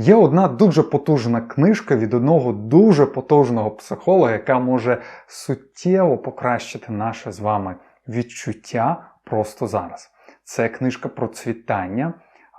Є одна дуже потужна книжка від одного дуже потужного психолога, яка може суттєво покращити наше з вами відчуття просто зараз. Це книжка процвітання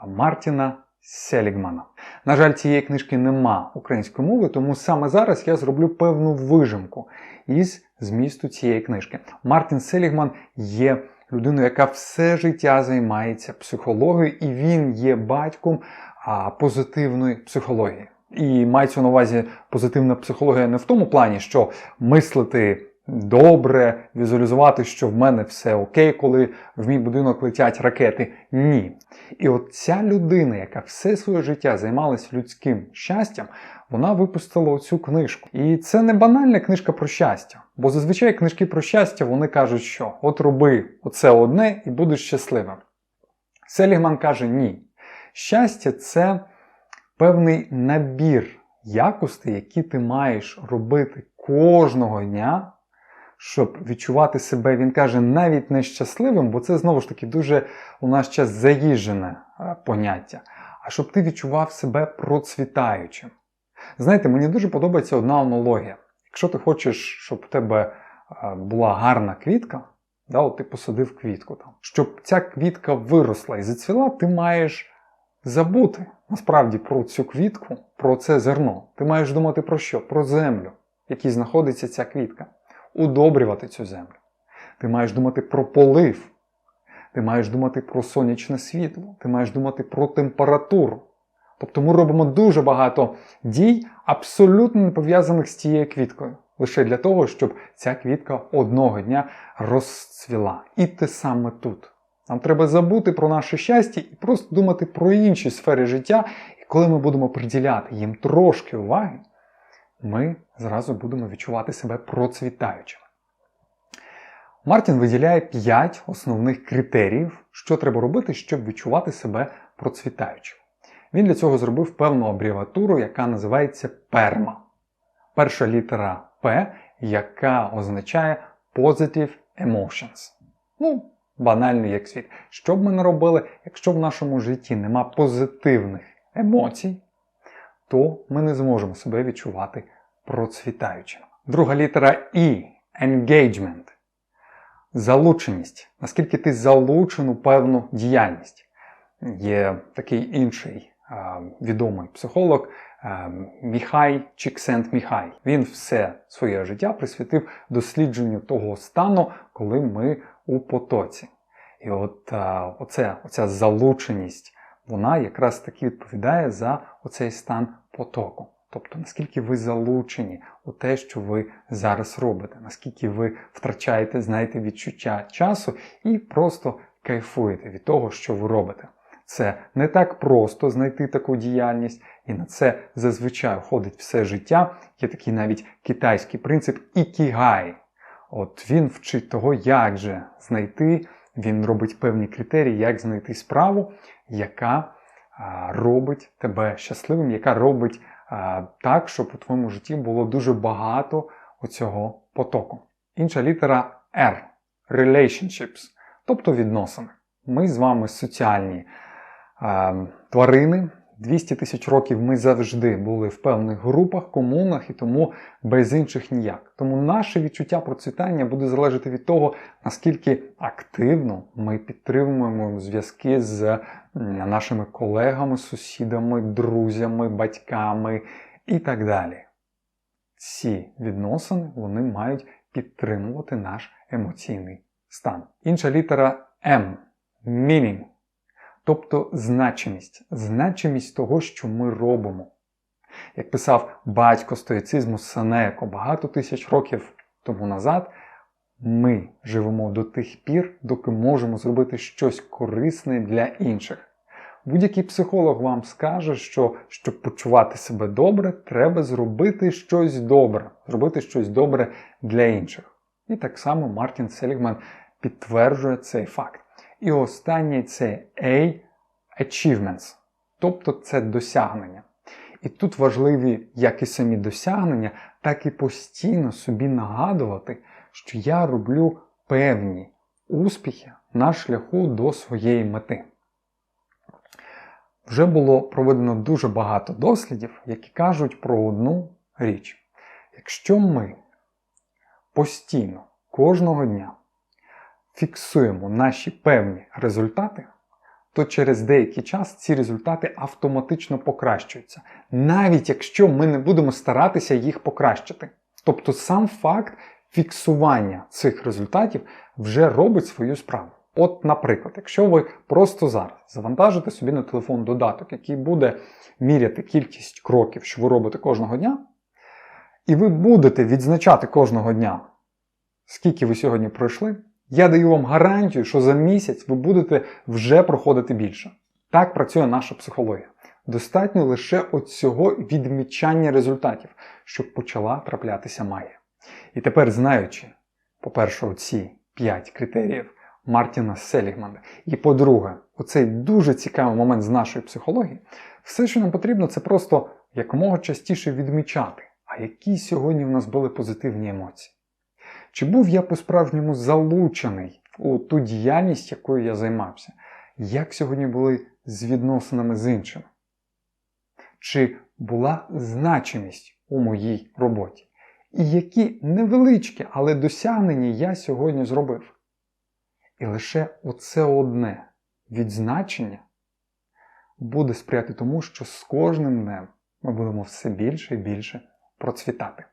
Мартіна Селігмана. На жаль, цієї книжки нема української мови, тому саме зараз я зроблю певну вижимку із змісту цієї книжки. Мартін Селігман є людиною, яка все життя займається психологією, і він є батьком а, позитивної психології. І мається на увазі позитивна психологія не в тому плані, що мислити добре, візуалізувати, що в мене все окей, коли в мій будинок летять ракети. Ні. І от ця людина, яка все своє життя займалась людським щастям, вона випустила оцю книжку. І це не банальна книжка про щастя. Бо зазвичай книжки про щастя вони кажуть, що от роби оце одне і будеш щасливим. Селігман каже ні. Щастя це певний набір якостей, які ти маєш робити кожного дня, щоб відчувати себе, він каже, навіть не щасливим, бо це знову ж таки дуже у наш час заїжджене е, поняття. А щоб ти відчував себе процвітаючим. Знаєте, мені дуже подобається одна аналогія. Якщо ти хочеш, щоб в тебе е, була гарна квітка, да, от ти посадив квітку там, щоб ця квітка виросла і зацвіла, ти маєш забути насправді про цю квітку, про це зерно. Ти маєш думати про що? Про землю, в якій знаходиться ця квітка. Удобрювати цю землю. Ти маєш думати про полив. Ти маєш думати про сонячне світло, ти маєш думати про температуру. Тобто ми робимо дуже багато дій, абсолютно не пов'язаних з цією квіткою. Лише для того, щоб ця квітка одного дня розцвіла. І те саме тут. Нам треба забути про наше щастя і просто думати про інші сфери життя. І коли ми будемо приділяти їм трошки уваги, ми зразу будемо відчувати себе процвітаючими. Мартін виділяє 5 основних критеріїв, що треба робити, щоб відчувати себе процвітаючим. Він для цього зробив певну абревіатуру, яка називається перма. Перша літера П, яка означає Positive Emotions. Ну, банально як світ. Що б ми не робили, якщо в нашому житті нема позитивних емоцій, то ми не зможемо себе відчувати процвітаючим. Друга літера І engagement. Залученість. Наскільки ти залучен у певну діяльність. Є такий інший а, відомий психолог а, Міхай Чіксент Міхай. Він все своє життя присвятив дослідженню того стану, коли ми у потоці. І от а, оце, оця залученість, вона якраз таки відповідає за оцей стан потоку. Тобто, наскільки ви залучені у те, що ви зараз робите, наскільки ви втрачаєте, знаєте, відчуття часу і просто кайфуєте від того, що ви робите. Це не так просто знайти таку діяльність, і на це зазвичай входить все життя. Є такий навіть китайський принцип ікігай. От він вчить того, як же знайти, він робить певні критерії, як знайти справу, яка робить тебе щасливим, яка робить так, щоб у твоєму житті було дуже багато оцього потоку. Інша літера R relationships, тобто відносини. Ми з вами соціальні а, тварини. 200 тисяч років ми завжди були в певних групах, комунах і тому без інших ніяк. Тому наше відчуття процвітання буде залежати від того, наскільки активно ми підтримуємо зв'язки з нашими колегами, сусідами, друзями, батьками і так далі. Ці відносини вони мають підтримувати наш емоційний стан. Інша літера М meaning. Тобто значимість, значимість того, що ми робимо. Як писав батько стоїцизму Сенеко багато тисяч років тому назад, ми живемо до тих пір, доки можемо зробити щось корисне для інших. Будь-який психолог вам скаже, що щоб почувати себе добре, треба зробити щось добре, зробити щось добре для інших. І так само Мартін Селігман підтверджує цей факт. І останнє це A achievements, тобто це досягнення. І тут важливі як і самі досягнення, так і постійно собі нагадувати, що я роблю певні успіхи на шляху до своєї мети. Вже було проведено дуже багато дослідів, які кажуть про одну річ. Якщо ми постійно кожного дня фіксуємо наші певні результати, то через деякий час ці результати автоматично покращуються, навіть якщо ми не будемо старатися їх покращити. Тобто сам факт фіксування цих результатів вже робить свою справу. От, наприклад, якщо ви просто зараз завантажите собі на телефон додаток, який буде міряти кількість кроків, що ви робите кожного дня, і ви будете відзначати кожного дня, скільки ви сьогодні пройшли, я даю вам гарантію, що за місяць ви будете вже проходити більше. Так працює наша психологія. Достатньо лише от цього відмічання результатів, щоб почала траплятися магія. І тепер, знаючи, по-перше, оці 5 критеріїв Мартіна Селігмана, і по-друге, оцей дуже цікавий момент з нашої психології, все, що нам потрібно, це просто якомога частіше відмічати, а які сьогодні в нас були позитивні емоції. Чи був я по-справжньому залучений у ту діяльність, якою я займався? Як сьогодні були з відносинами з іншими? Чи була значимість у моїй роботі? І які невеличкі, але досягнення я сьогодні зробив? І лише оце одне відзначення буде сприяти тому, що з кожним днем ми будемо все більше і більше процвітати.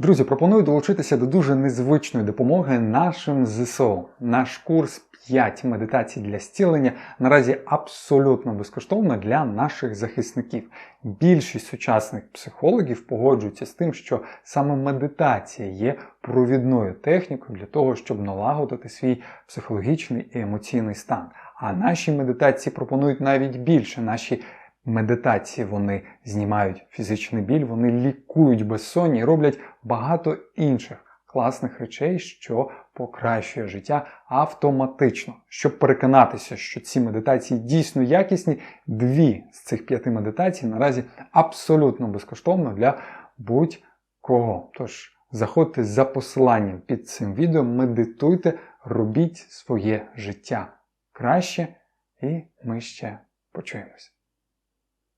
Друзі, пропоную долучитися до дуже незвичної допомоги нашим ЗСО. Наш курс 5 медитацій для зцілення наразі абсолютно безкоштовно для наших захисників. Більшість сучасних психологів погоджуються з тим, що саме медитація є провідною технікою для того, щоб налагодити свій психологічний і емоційний стан. А наші медитації пропонують навіть більше. Наші медитації вони знімають фізичний біль, вони лікують безсоння і роблять багато інших класних речей, що покращує життя автоматично. Щоб переконатися, що ці медитації дійсно якісні, дві з цих п'яти медитацій наразі абсолютно безкоштовно для будь-кого. Тож заходьте за посиланням під цим відео, медитуйте, робіть своє життя краще, і ми ще почуємося.